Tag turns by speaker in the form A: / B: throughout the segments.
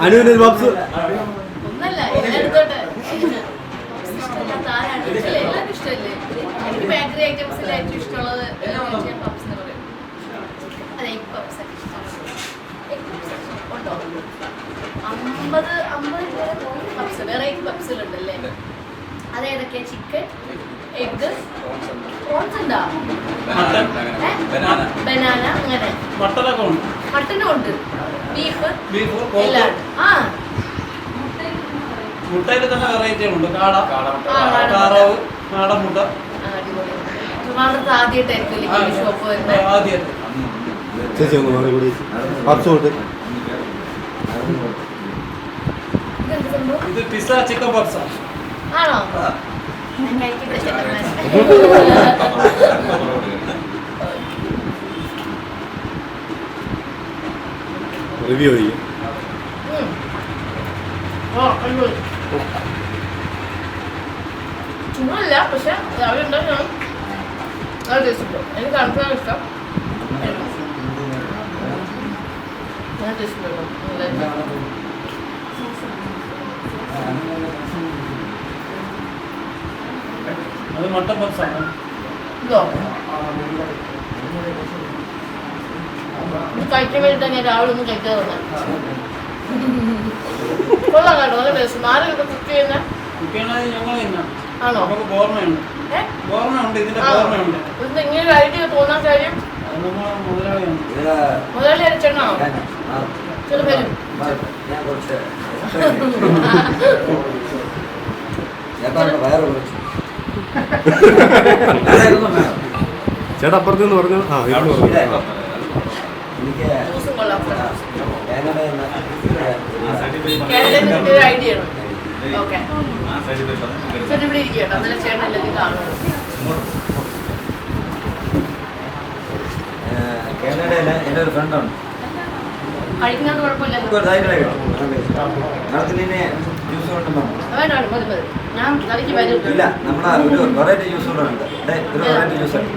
A: അനുവിന് പപ്സ്
B: ഉണ്ടോ? അമ്പത് അമ്പത് പപ്സ് വെറൈറ്റി പപ്സിലുണ്ടല്ലേ അതേതൊക്കെയാ ചിക്കൻ എഗ് പ്രോൺസ് ഉണ്ടോ? ബനാന അങ്ങനെ.
C: മട്ടനൊക്കെ ഉണ്ട്.
B: മട്ടനും ഉണ്ട്. ബീഫ്
C: ബീഫ്
B: എല്ലാം
C: പോർക്ക്
B: ഉണ്ട്. ആ.
C: മുട്ടയിൽ തന്നെ വെറൈറ്റി ഉണ്ട്. കാട
B: മുട്ട.
C: താറാവ് നാടൻ മുട്ട.
B: ആ, അടിപൊളി ട്രിവാൻഡ്രത്ത് ആദ്യമായിട്ടായിരിക്കും
C: ആ,
B: ഈ ഷോപ്പ് വരുന്നത്
C: ആദ്യമായിട്ട്.
A: ചേച്ചി ഒന്ന് മാറി കൂടി പപ്സ് കൊടുത്ത്
B: ഇതെന്ത് സംഭവം?
C: ഇത് പിസ്സ ചിക്കൻ പപ്സാ
B: ആണോ? ഞാൻ കഴിക്കട്ടെ ചേട്ടന്മാരെ.
A: റിവ്യൂ ചെയ്യും.
B: പക്ഷെ രാവിലെ ഉണ്ടാക്കണം. നല്ല ടേസ്റ്റ് എനിക്ക് തണുപ്പാണ് ഇഷ്ടം. നല്ല ടേസ്റ്റ് ഉണ്ട് കേട്ടോ. നല്ല
C: അത് മട്ടൻ പപ്സാണ്.
B: ഇതോ? ഇത് തന്നെ? രാവിലെ ഒന്നും കഴിക്കാതെ വന്നത് കൊള്ളാം കേട്ടോ നല്ല ടേസ്റ്റ് കുക്ക് ചെയ്യുന്ന ആണോ?
C: ഇതിന്റെ
B: ഇങ്ങനെ ഒരു ഐഡിയ തോന്നാൻ കാര്യം? മുതലാളി അരച്ചെണ്ണോ ചില പേരും.
A: ചേട്ടാ അപ്പുറത്ത് നിന്ന് പറഞ്ഞു. ആ
D: ഇവിടെ
A: പറഞ്ഞു
D: എനിക്ക് കാനഡയിൽ
B: എന്റെ ഒരു കറിക്ക്
D: ഇല്ല നമ്മളെ ഒരു വെറൈറ്റി ജ്യൂസ് കൂടെ ഉണ്ട് ദേ, ഒരു വെറൈറ്റി ജ്യൂസ് ഉണ്ട്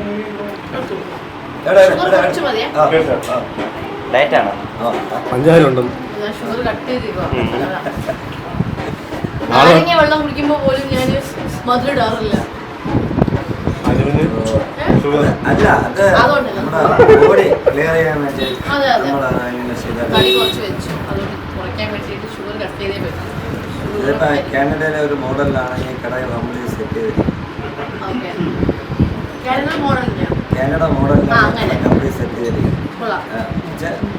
A: ഉണ്ടെന്ന്
B: ഷുഗർ കട്ട് നാരങ്ങ വെള്ളം കുടിക്കുമ്പോൾ പോലും ഞാൻ മധുര ഇടാറില്ല.
D: അല്ല അത്
B: അതുകൊണ്ടല്ല.
D: നമ്മുടെ ബോഡി ക്ലിയർ ചെയ്യാൻ വേണ്ടി
B: അതെ, അതെ.
D: നമ്മൾ ഇങ്ങനെ ചെയ്താൽ ഇതിപ്പോ കാനഡയിലെ ഒരു മോഡലിലാണ് ഈ കടയിൽ നമ്മൾ സെറ്റ് ചെയ്തിരിക്കുന്നത്
B: മോഡലില്ല
D: കാനഡ മോഡലിലാണ്
B: അങ്ങനെ.
D: കമ്പനി സെറ്റ് ചെയ്തിരിക്കുന്നത്.
B: കൊള്ളാം.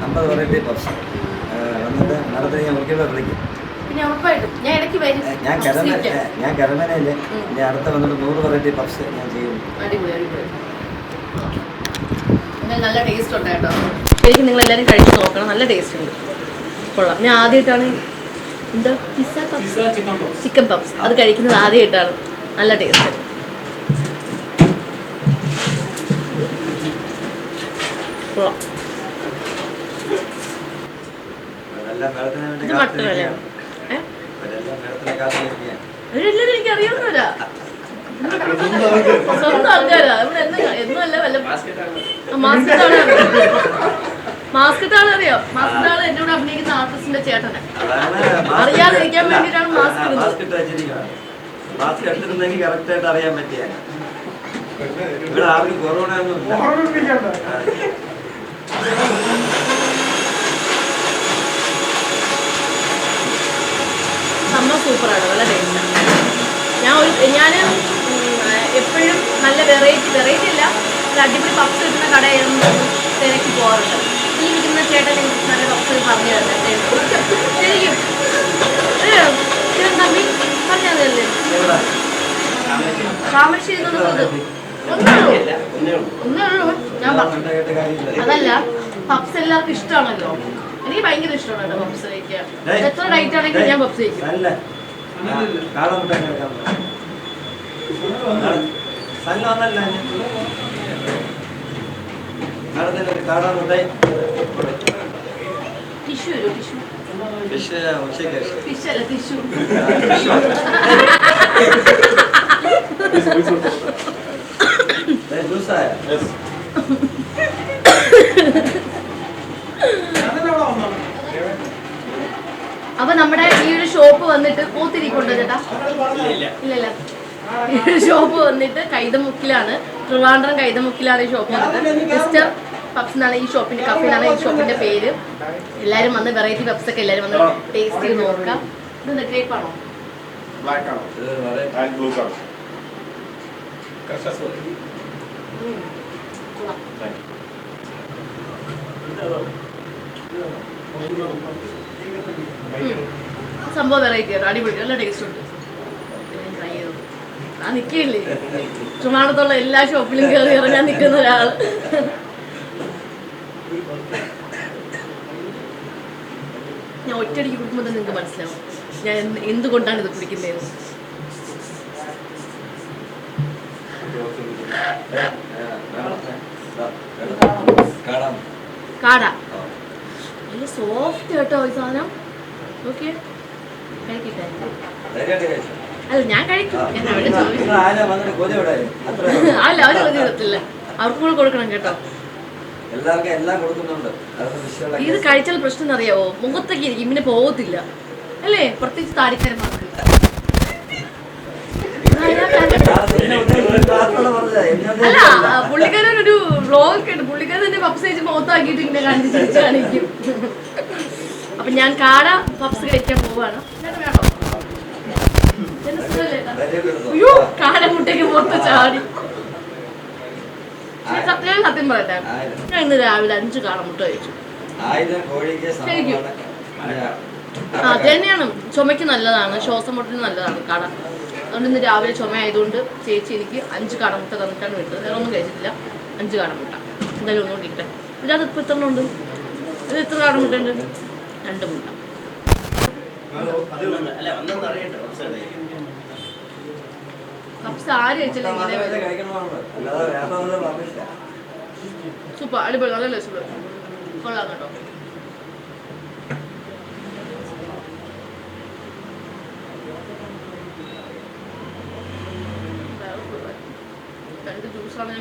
D: അമ്പത് വെറൈറ്റി പപ്സ് വന്നിട്ട് നടത്തി ഞാൻ ഒരിക്കലും വിളിക്കും.
B: ഞാൻ വരും.
D: ഞാൻ
B: കരമനയിൽ.
D: ഇനി അടുത്ത വന്നിട്ട് നൂറ് വെറൈറ്റി പഫ്സ് ഞാൻ ചെയ്യും.
B: അടിപൊളി അടിപൊളി. എന്നാൽ നല്ല ടേസ്റ്റ് ഉണ്ട് കേട്ടോ. ശരിക്കും നിങ്ങൾ എല്ലാവരും കഴിച്ച് നോക്കണം. നല്ല ടേസ്റ്റ് ഉണ്ട്. കൊള്ളാം. ഞാൻ ആദ്യമായിട്ടാണ് എന്താ? Pizza
C: chicken puffs
B: chicken puffs അത് കഴിക്കുന്നത് ആദ്യമായിട്ടാണ്. നല്ല ടേസ്റ്റ് ഇവരെല്ലാവരും എനിക്ക് അറിയാവുന്നവരാ. സ്വന്തം ആൾക്കാരാ. ഇവിടെ എന്ന് എന്നല്ല വല്ല മാസ്കറ്റ് ആണ് മാസ്കറ്റ് മാസ്കറ്റാണ് അറിയോ? മാസ്കറ്റ് ആണ് എന്റെ കൂടെ അഭിനയിക്കുന്ന ആർട്ടിസ്റ്റിന്റെ ചേട്ടനെ. അറിയാതിരിക്കാൻ വേണ്ടിയിട്ടാണ് മാസ്ക്.
D: മാസ്ക് ഇട്ട് മാസ്ക് ഇട്ടിരുന്നെങ്കിൽ കറക്റ്റ് ആയിട്ട് അറിയാൻ പറ്റിയ ഇവിടെ ആർക്കും കൊറോണ ഒന്നും.
B: സംഭവം സൂപ്പറാണ് നല്ല ടേസ്റ്റാണ് ഞാൻ ഒരു ഞാൻ എപ്പോഴും നല്ല വെറൈറ്റി വെറൈറ്റി അല്ല അടിപൊളി പപ്സ് കിട്ടുന്ന കടയായിരുന്നു തിരക്കി പോകാറുണ്ട് ഈ ഇരിക്കുന്ന ചേട്ടൻ എനിക്ക് നല്ല പപ്സ് പറഞ്ഞു തരുന്നത് ശരിക്കും. ചേട്ടൻ പറഞ്ഞു തന്നല്ലേ? താമരശ്ശേരി ഒന്നേ ഉള്ളൂ. ഒന്നേ ഉള്ളൂ. ഞാൻ. അതല്ല പപ്സ് എല്ലാവർക്കും ഇഷ്ടമാണല്ലോ. എനിക്ക് ഭയങ്കര ഇഷ്ടമാണ് കേട്ടോ പപ്സ് കഴിക്കാൻ. എത്ര ഡൈറ്റ് ആണെങ്കിലും ഞാൻ പപ്സ് കഴിക്കും. ടിഷ്യൂ ടിഷ്യൂ
D: ഫിഷ്
B: ഫിഷ് അല്ല ടിഷ്യൂ
D: ഏ, ജ്യൂസായ
C: അതിനവിടെ വന്നോ
B: അപ്പൊ നമ്മുടെ ഈ ഒരു ഷോപ്പ് വന്നിട്ട് ഇല്ലല്ല. ഒരു ഷോപ്പ് വന്നിട്ട് കൈതമുക്കിലാണ്. ട്രിവാൻഡ്രം കൈതമുക്കിലാണ് ഈ ഷോപ്പ് വന്നിട്ട് മിസ്റ്റർ പപ്സ് എന്നാണ് ഈ ഷോപ്പിന്റെ കഫേനാണ് ഈ ഷോപ്പിന്റെ പേര്. എല്ലാരും വന്ന് വെറൈറ്റി പപ്സ് ഒക്കെ എല്ലാരും വന്ന് ടേസ്റ്റ് ചെയ്ത് നോക്കാം ഇത് ഗ്രേപ്പ് ആണ്? സംഭവം വെറൈറ്റി ആണ് അടിപൊളി. നല്ല ടേസ്റ്റ് ഉണ്ട്. ട്രൈ ചെയ്തു. ഞാൻ നിൽക്കില്ലേ ചുമാടത്തുള്ള എല്ലാ ഷോപ്പിലും കയറി ഇറങ്ങാൻ നിൽക്കുന്ന ഒരാൾ ഞാൻ ഒറ്റയടിക്ക് കുടിക്കുമ്പോൾ തന്നെ നിങ്ങൾക്ക് മനസ്സിലാവും. ഞാൻ എന്ത് എന്തുകൊണ്ടാണ് ഇത്
D: കുടിക്കുന്നത്
B: കാട. നല്ല സോഫ്റ്റ് കേട്ടോ ഈ സാധനം. ഓക്കെ. അല്ല ഞാൻ കഴിക്കും.
D: കൊതി
B: അല്ല ഇടത്തില്ല അവർക്ക് കൂടെ കൊടുക്കണം കേട്ടോ.
D: എല്ലാവർക്കും എല്ലാം കൊടുക്കുന്നുണ്ട്.
B: ഇത് കഴിച്ചാൽ പ്രശ്നം അറിയാവോ മുഖത്തേക്ക് ഇരിക്കും. പിന്നെ പോകത്തില്ല. അല്ലേ? പ്രത്യേകിച്ച് താടിക്കാരന്മാർക്ക്. അല്ല പുള്ളിക്കാരൻ ഒരു ഒക്കെ ഉണ്ട്. പുള്ളിക്കാരൻ തന്നെ പപ്സ് കഴിച്ച് മുഖത്താക്കിയിട്ട് ഇങ്ങനെ കാണിച്ച് ചിരിച്ച് കാണിക്കും അപ്പൊ ഞാൻ കാട പപ്സ് കഴിക്കാൻ പോവാണ് ചേട്ടൻ വേണോ? ചേട്ടന് സുഖമല്ലേ ചേട്ടാ?
D: ധൈര്യമായിട്ട് എടുത്തോ.
B: അയ്യോ കാട മുട്ടയ്ക്ക് പുറത്ത് ചാടി ഞാൻ സത്യം ഞാൻ സത്യം പറയട്ടെ
D: ആയിരം.
B: ഞാൻ ഇന്ന് രാവിലെ അഞ്ച് കാട മുട്ട കഴിച്ചു അത് തന്നെയാണ്. ചുമയ്ക്ക് നല്ലതാണ്. ശ്വാസം മുട്ടിന് നല്ലതാണ് കട അതുകൊണ്ട് ഇന്ന് രാവിലെ ചുമ ആയതുകൊണ്ട് ചേച്ചി എനിക്ക് അഞ്ച് കാടമുട്ട തന്നിട്ടാണ് വിട്ടത്. വേറെ ഒന്നും കഴിച്ചിട്ടില്ല. അഞ്ച് കാടമുട്ട എന്തായാലും ഒന്നും കിട്ടെ ഇതിനകത്ത് ഇപ്പം എത്ര ഉണ്ട് ഇത് എത്ര കാടമുട്ട ഉണ്ട്? രണ്ട് മുട്ട. കപ്സ് ആര് കഴിച്ചാലും സൂപ്പർ അടിപൊളി നല്ല രസം കൊള്ളാം കേട്ടോ. രണ്ട് ജ്യൂസാണ്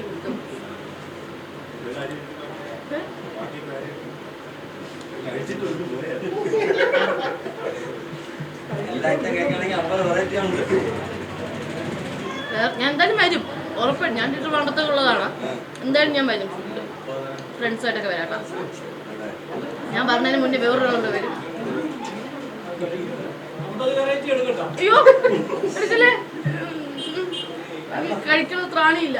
B: ഞാൻ എന്തായാലും വരും. ഉറപ്പായിട്ടും ഞാൻ ടീച്ചർ പണ്ടത്തേക്കുള്ളതാണ് എന്തായാലും ഞാൻ വരും. ഫ്രണ്ട്സായിട്ടൊക്കെ വരാം കേട്ടോ.
D: അതെ.
B: ഞാൻ പറഞ്ഞതിന് മുന്നേ വേറൊരാളുടെ വരും.
C: അമ്പത് വെറൈറ്റി എടുക്കട്ടോ.
B: അയ്യോ എടുക്കല്ലേ? കഴിക്കുന്ന ത്രാണിയില്ല.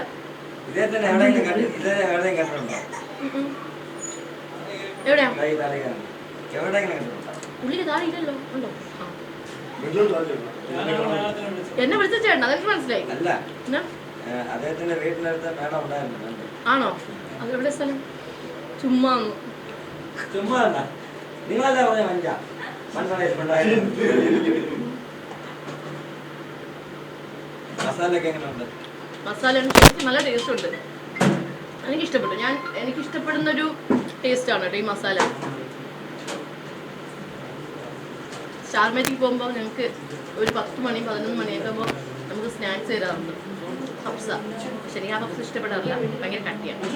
D: എവിടെയും
B: പുള്ളിക്ക് ഉണ്ടോ? എന്നെ വിളിച്ച ചേട്ടൻ അതെനിക്ക് മനസ്സിലായി.
D: അദ്ദേഹത്തിന്റെ ഉണ്ടായിരുന്നു രണ്ട്.
B: ആണോ? അതെവിടെ സ്ഥലം? ചുമ്മാ
D: ചുമ്മാ നിങ്ങളല്ല പറഞ്ഞ മഞ്ച? മനസ്സിലായിട്ടുണ്ടായിരുന്നു മസാലയൊക്കെ എങ്ങനെയുണ്ട്?
B: മസാല നല്ല ടേസ്റ്റ് ഉണ്ട്. എനിക്ക് ഇഷ്ടപ്പെട്ടു ഞാൻ എനിക്ക് ഇഷ്ടപ്പെടുന്ന ഒരു ടേസ്റ്റ് ആണ് കേട്ടോ ഈ മസാല. സ്റ്റാർമേറ്റിക്ക് പോകുമ്പോൾ ഞങ്ങൾക്ക് ഒരു പത്ത് മണി പതിനൊന്ന് മണിയൊക്കെ ആകുമ്പോൾ നമുക്ക് സ്നാക്സ് തരാറുണ്ട് ഹബ്സ പക്ഷെ എനിക്ക് ആ ഹബ്സ് ഇഷ്ടപ്പെടാറില്ല. ഭയങ്കര കട്ടിയാണ്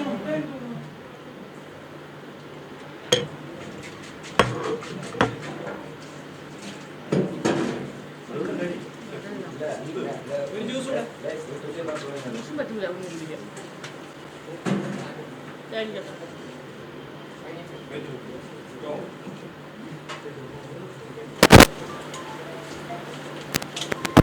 B: പറ്റില്ല ഒന്നും കുടിക്കാം താങ്ക് യു